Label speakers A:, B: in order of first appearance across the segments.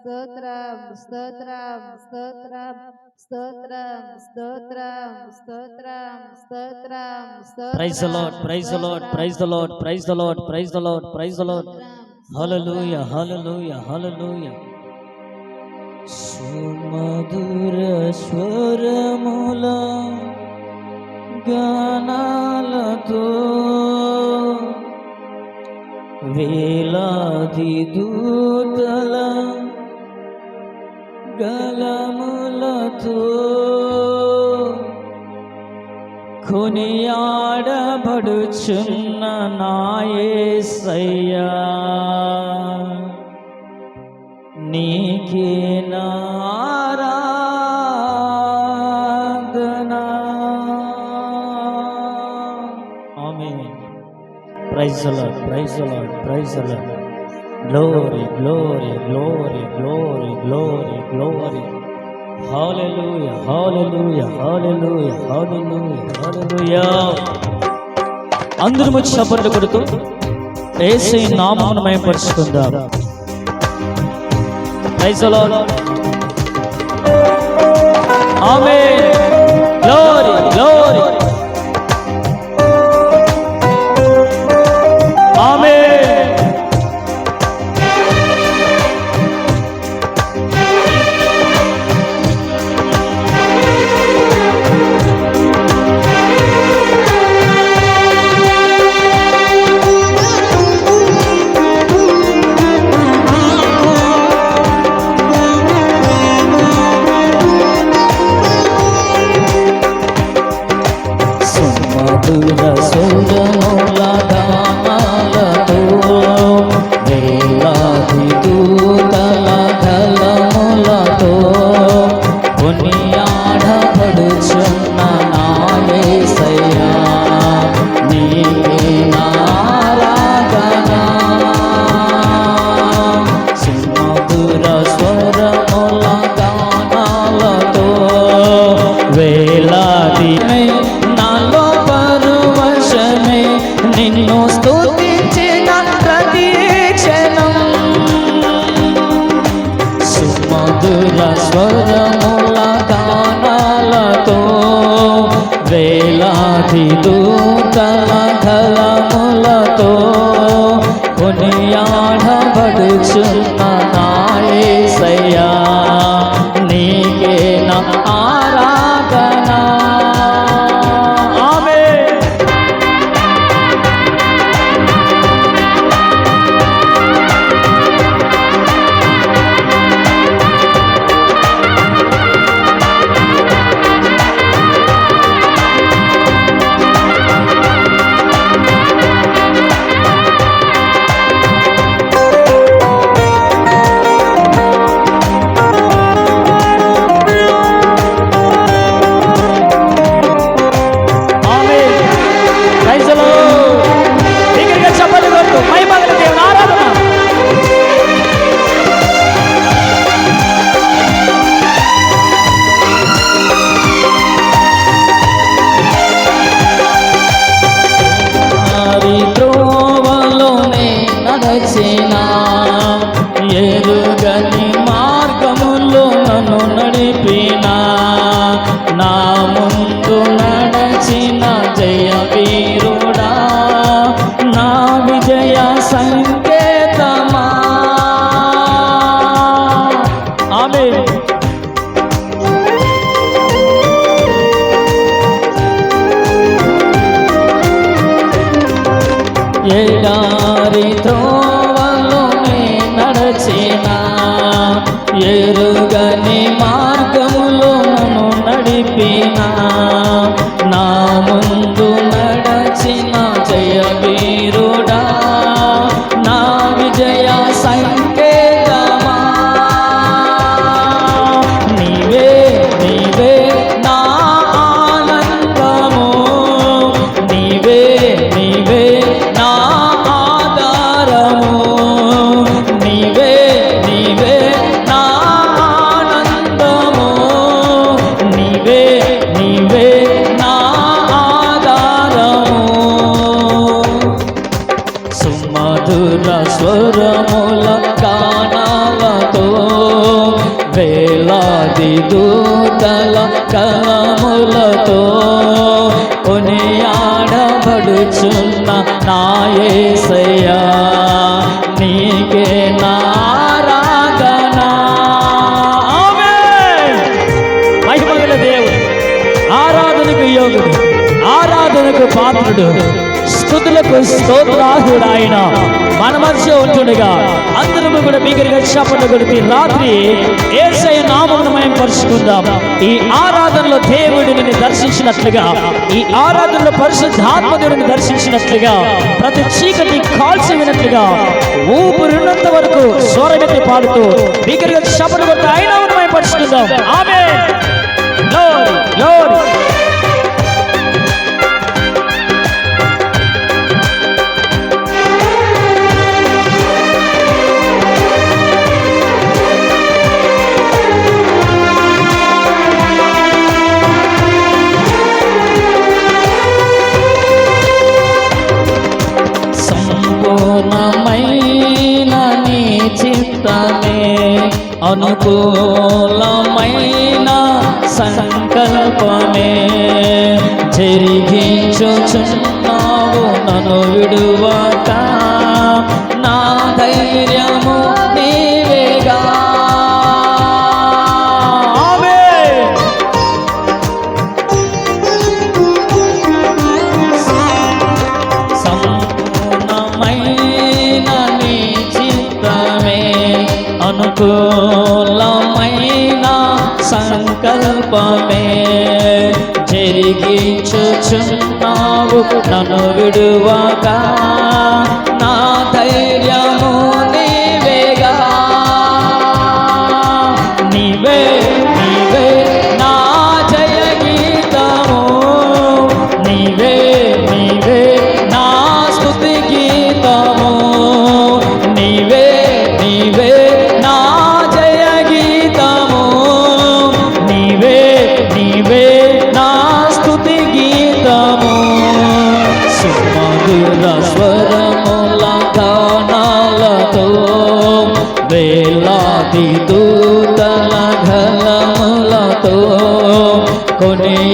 A: స్తోత్రం స్తోత్రం స్తోత్రం స్తోత్రం స్తోత్రం స్తోత్రం స్తోత్రం
B: praise Lord praise Lord praise Lord praise Lord praise Lord praise Lord hallelujah hallelujah hallelujah సుమధుర స్వరముల గానాలతో వేలాది దూతల గలములతో కొనియాడబడుచున్న నాయసయ్యా నీకే నారాధనా amen. Praise Lord praise Lord praise Lord. Glory glory glory glory glory glory hallelujah hallelujah hallelujah hallelujah hallelujah అందరూ వచ్చి చప్పట్లు కొడుతూ యేసే నామమును మయపరుచుకుందాం. Praise Lord amen glory glory వేలాది దూతల కలములతో కొనియాడబడుచున్న నాయసయ్యా నీకే నా నన్ను నడిపిన నా ముందు ఎరుగని మార్గము ఆరాధనకు స్థుతులకు స్తోత్రాహుడు ఆయన. మన మధ్య ఉంటుండగా అందరము కూడా మీకరిగా చప్పట్లు కొడితే రాత్రి ఏసయ నామమును మనం పరుచుకుందాం. ఈ ఆరాధనలో దేవుడిని దర్శించినట్లుగా ఈ ఆరాధనలో పరిశుద్ధాత్మదేవుడిని దర్శించినట్లుగా ప్రతి చీకటి కాల్చి వినట్లుగా ఊపిరినంత వరకు స్వరగతి పాడుతూ మీకరిగా చప్పట్లు కొడితే ఆయన మనం పరుచుకుందాం. ఆమె Lord, Lord, అనుకూలమైన సంకల్పమే జరిగించుచున్నావు నన్ను విడువక. నా ధైర్యము నీవేగా. సంపూర్ణమైన నీ చిత్తమే సంకల్పమే జరిగించుచున్నావు. నన్ను విడువక నా ధైర్యం కొనియాడబడుచున్న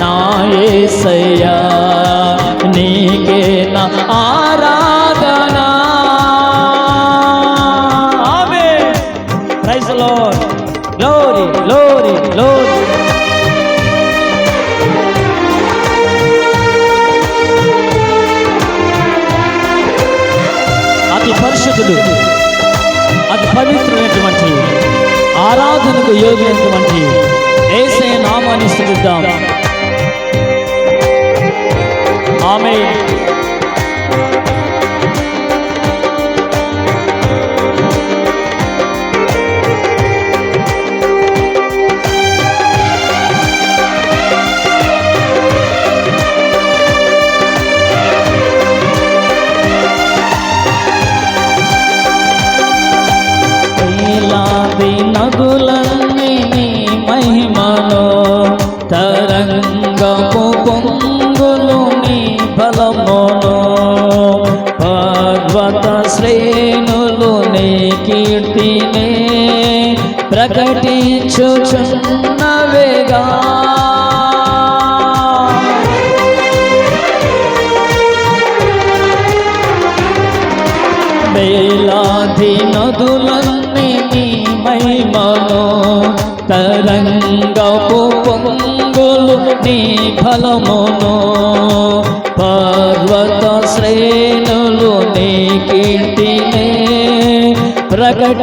B: నాయసయ్యా నీకే ఆరాధనకు యోగ్యమైనటువంటి ఏసే నామాన్ని స్థుతిద్దాం. ఆమె బలములో భగవత శ్రేణులు నీ కీర్తినే ప్రకటించుచున్నవేగా వేలాది నదులన్నీ నీ మహిమలో తరంగపు పొంగులు నీ ఫలమును శ్రేణులు నీ కీర్తినే ప్రకటించుచున్నవేగా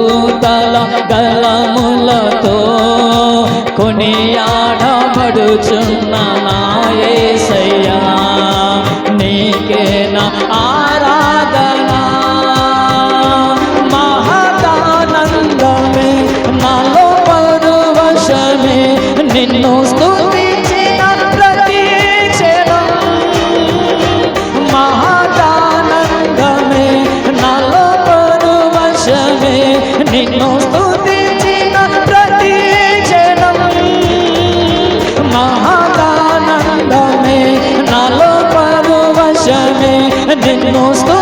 B: గలములతో కొనియాడబడుచున్న నాయసయ్యా Nos dos.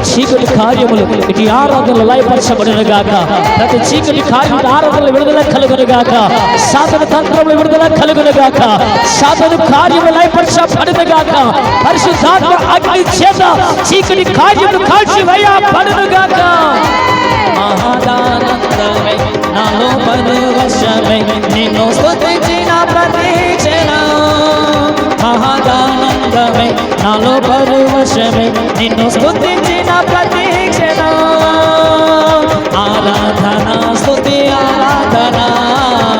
B: చీకటి కార్యములు ఇటు ఆరాధనలు లయపరచబడును గాక. ప్రతి చీకటి కార్యములు ఆరాధనలు విడుదల కలుగును గాక. సాధన తంత్రములు విడుదల కలుగును గాక. సాధన కార్యములు లయపరచబడును గాక. పరిశుద్ధాత్మ అగ్ని చేత చీకటి కార్యములు కాల్చి వేయబడును గాక. మహాదానందమై నాలో పరవశమై నిన్ను స్తుతించిన ప్రతి జనం. మహదానందమే. నాలో పరవశమై. నిన్ను స్థుతించిన ప్రతి క్షణం. ఆరాధన స్థుతి ఆరాధన.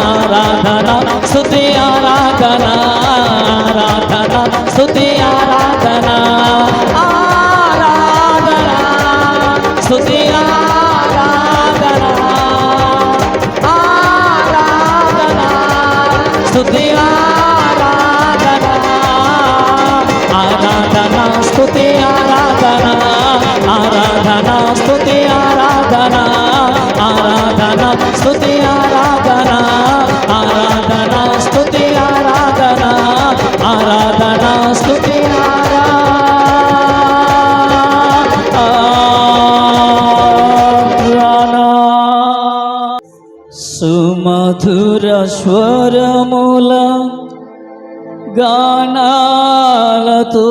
B: ఆరాధన స్థుతి ఆరాధన. ఆరాధన స్థుతి ఆరాధన. স্তুতি আরাধনা আরাধনা স্তুতি আরাধনা আরাধনা স্তুতি আরাধনা আরাধনা স্তুতি আরাধনা আরাধনা স্তুতি সুমধুর স্বর মূল গানা గానాలతో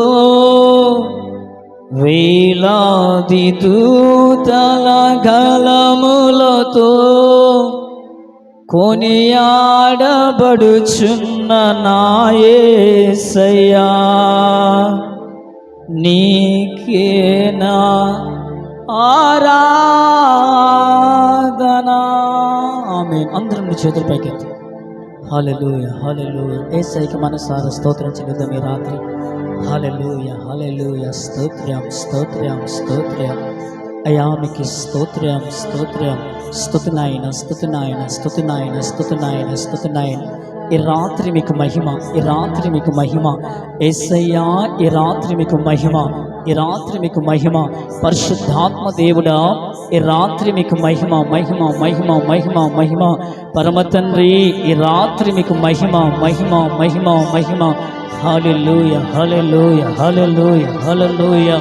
B: వేలాది దూతల గలములతో కొనియాడబడుచున్న నాయసయ్యా నీకేనా ఆరాధనా? ఆమె అందరం మీ చేతుల పైకి హాలెలూయ హాలెలూయ. ఏసైకి మనసార స్తోత్రం చెల్లిద్దాం ఈ రాత్రి. హాలెలూయ హాలెలూయ స్తోత్రం స్తోత్రం స్తోత్రం అయామికి స్తోత్రం స్తోత్రం స్తుతినాయన స్తుతినాయన స్తుతినాయన స్తుతినాయన స్తుతినాయన ఈ రాత్రి మీకు మహిమ ఈ రాత్రి మీకు మహిమ. ఎస్ఐయా ఈ రాత్రి మీకు మహిమ. ఈ రాత్రి మీకు మహిమ. పరిశుద్ధాత్మ దేవుడా ఈ రాత్రి మీకు మహిమ మహిమ మహిమ మహిమ మహిమ. పరమ తండ్రి ఈ రాత్రి మీకు మహిమ మహిమ మహిమ మహిమ. Hallelujah hallelujah hallelujah hallelujah.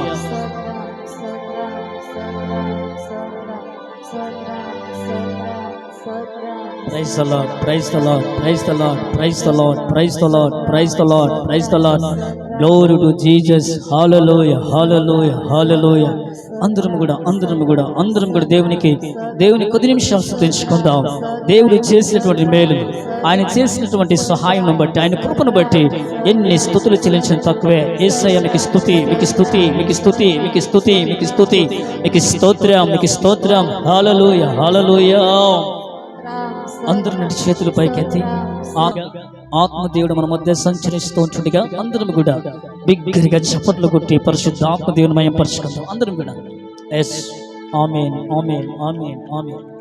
B: Praise the Lord praise the Lord praise the Lord praise the Lord praise the Lord praise the Lord praise the Lord glory to Jesus hallelujah hallelujah hallelujah అందరం కూడా అందరం కూడా అందరం కూడా దేవునికి దేవుని కొద్ది నిమిషాలు స్థుతించుకుందాం. దేవుడు చేసినటువంటి మేలు ఆయన చేసినటువంటి సహాయం బట్టి ఆయన కృపను బట్టి ఎన్ని స్థుతులు చెల్లించిన తక్కువే. ఏసయ్య మీకు స్థుతి మీకు స్తుతి మీకు స్తుతి మీకు స్తుతి మీకు స్తుతి మీకు స్తోత్రం మీకు స్తోత్రం. హాలలోయ హాలలోయ అందరూ నుండి చేతులు పైకెత్తి ఆ- ఆత్మదేవుడు మన మధ్య సంచరిస్తూ ఉంటుండగా అందరం కూడా బిగ్గరగా చప్పట్లు కొట్టి పరిశుద్ధ ఆత్మదేవుని మయం పరుచుకుందాం అందరం కూడా. Yes amen amen amen amen